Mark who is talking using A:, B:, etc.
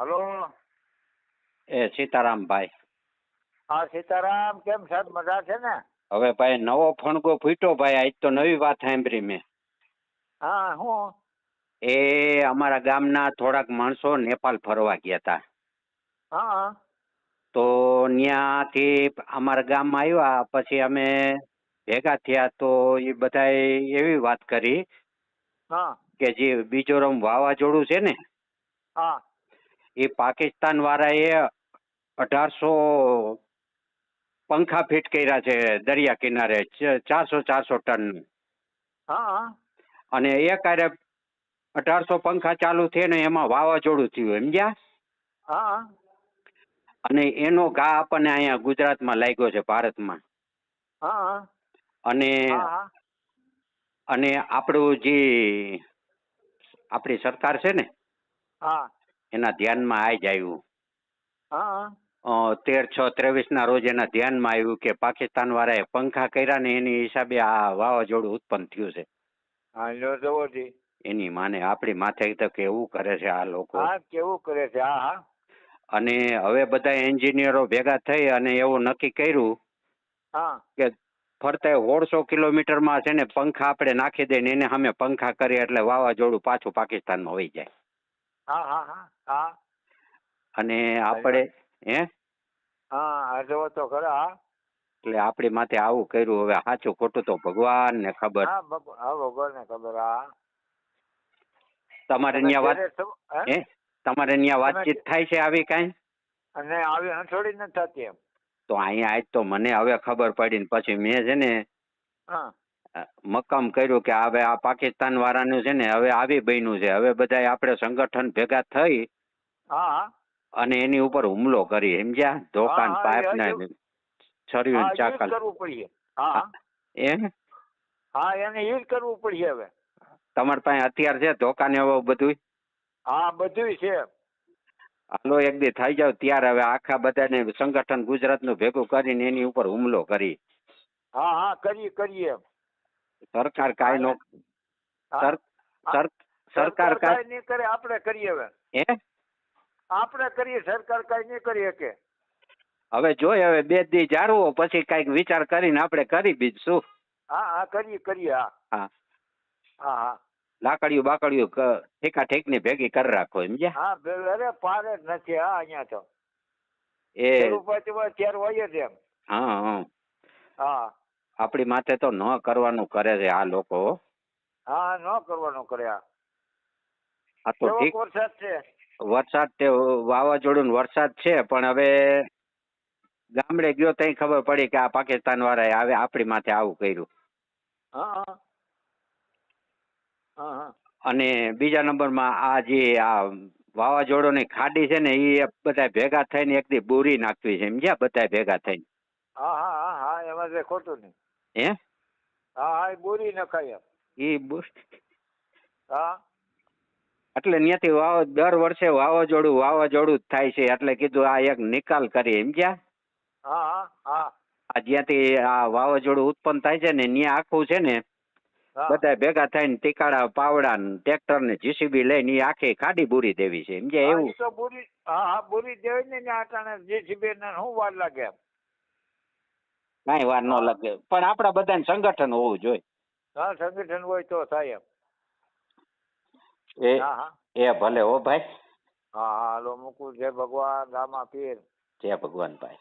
A: Hello?
B: એ સીતારામભાઈ
A: હા સીતારામ કેમ સાહેબ મજા છે ને?
B: હવે ભાઈ નવો ફણગો ફૂટ્યો ભાઈ આજ તો નવી વાત સાંભળી મેં.
A: હા હું?
B: એ અમારા ગામના થોડાક માણસો નેપાલ ફરવા ગયા હતા
A: હા.
B: તો ત્યાંથી અમારા ગામમાં આવ્યા પછી અમે ભેગા થયા તો એ બધાએ એવી વાત કરી
A: હા.
B: કે જે બીજોરમ વાવાઝોડું છે ને
A: હા.
B: એ પાકિસ્તાન વાળાએ અઢારસો પંખા ફિટ કર્યા છે દરિયા કિનારે ચારસો ચારસો ટન.
A: હા.
B: અને એ કાર્ય અઢારસો પંખા ચાલુ થયે ને એમાં વાવાઝોડું થયું સમજ્યા?
A: હા.
B: અને એનો ઘા આપણને અહીંયા ગુજરાતમાં લાગ્યો છે ભારતમાં.
A: હા.
B: અને અને આપણું જે આપણી સરકાર છે ને
A: હા.
B: એના ધ્યાનમાં આવી જ આવ્યું.
A: હા.
B: તેર છ ત્રેવીસ ના રોજ એના ધ્યાનમાં આવ્યું કે પાકિસ્તાન વાળાએ પંખા કર્યા ને એની હિસાબે આ વાવાઝોડું ઉત્પન્ન થયું છે. એની માને આપણી માથે તો કેવું કરે છે આ લોકો?
A: હા કેવું કરે છે? હા હા.
B: અને હવે બધા એન્જિનિયરો ભેગા થઈ અને એવું નક્કી કર્યું
A: હા.
B: કે ફરતે સોળસો કિલોમીટરમાં છે ને પંખા આપણે નાખી દઈએ ને એને અમે પંખા કરીએ એટલે વાવાઝોડું પાછું પાકિસ્તાનમાં વહી જાય.
A: હા હા હા હા.
B: અને આપણે હે?
A: હા હા તો ખરા
B: એટલે આપણી માથે આવું કર્યું હવે સાચું ખોટું તો ભગવાન ને ખબર.
A: હા ભગ- ને ખબર હા.
B: તમારે
A: તમે
B: ત્યાં વાત
A: હે?
B: તમારે ત્યાં વાતચીત થાય છે આવી કાંઈ?
A: અને આવી હંસોડી નથી થતી એમ.
B: તો અહીંયા આજ તો મને હવે ખબર પડી ને પછી મેં છે ને
A: હા.
B: મક્કમ કર્યું કે હવે આ પાકિસ્તાન વાળાનું છે ને હવે આવી બન્યું છે. હવે બધા આપણે સંગઠન ભેગા થઈ
A: હા.
B: અને એની ઉપર હુમલો કરી. સમજ્યા? ધોકાન પાઇપ ને છર્યું ચાકલ
A: કરવું પડશે હા.
B: એ
A: હા એને યુઝ કરવું પડશે હવે.
B: તમારી પાસે હથિયાર છે? ધોકાને એવું બધું
A: હા બધું છે.
B: હાલો એક દી થઈ જાવ ત્યારે હવે આખા બધાને સંગઠન ગુજરાતનું ભેગું કરીને એની ઉપર હુમલો કરી.
A: હા હા કરીએ કરીએ.
B: સરકાર કાંઈ નો સરકાર કાંઈ
A: નહીં કરે આપણે કરીએ હવે.
B: હે?
A: આપણે કરીએ સરકાર કાંઈ નહીં કરી શકે.
B: હવે જોઈ હવે બે દી જાળવો પછી કાંઈક વિચાર કરીને આપણે કરી બીજશું
A: હા હા કરીએ કરીએ હા.
B: હા.
A: હા હા.
B: લાકડીયું બાકડીયું ક- ની ઠેકની ભેગી કરી રાખો સમજ્યા?
A: હા અરે પાર જ નથી હા અહીંયા તો.
B: એ
A: તિરુપતિમાં ત્યારે હોય જ એમ.
B: હા હા. આપણી માથે તો ન કરવાનું કરે છે આ લોકો હા.
A: ન કરવાનું કરે આ.
B: તો ઠીક
A: વરસાદ છે.
B: વરસાદ તે વાવાઝોડું વરસાદ છે પણ હવે ગામડે ગયો ત્યાં ખબર પડી કે આ પાકિસ્તાન વાળાએ આવે આપણી માથે આવું કર્યું.
A: હા હા.
B: અને બીજા નંબરમાં આ જે આ વાવાઝોડોની ખાડી છે ને એ બધા ભેગા થઈને એક દી બોરી નાખવી છે સમજ્યા? બધા ભેગા થઈને.
A: હા હા હા હા એમાં જે ખોટું નહીં.
B: હે?
A: હા હા બોરી નખાય
B: એ
A: હા.
B: એટલે ત્યાંથી વાવ દર વર્ષે વાવાઝોડું વાવાઝોડું જ થાય છે. એટલે કીધું આ એક નિકાલ કરી સમજ્યા
A: હા હા હા.
B: આ જ્યાંથી આ વાવાઝોડું ઉત્પન્ન થાય છે ને ત્યાં આખું છે ને બધા ભેગા થઈને ટીકાડા પાવડા ને ટ્રેક્ટર ને જીસીબી લઈને એ આખી ખાડી બુરી દેવી છે. સમજ્યા
A: હા,
B: એવું?
A: બુરી હા હા બોરી દેવી ને જેસીબી ને શું વાર લાગે એમ?
B: કાંઈ વાર ન. લાગે. પણ આપણા બધાને સંગઠન હોવું જોઈએ.
A: હા સંગઠન હોય તો થાય એમ.
B: એ એ ભલે હો ભાઈ.
A: હા હા હાલો મૂકું. જય ભગવાન રામા પીર.
B: જય ભગવાન ભાઈ.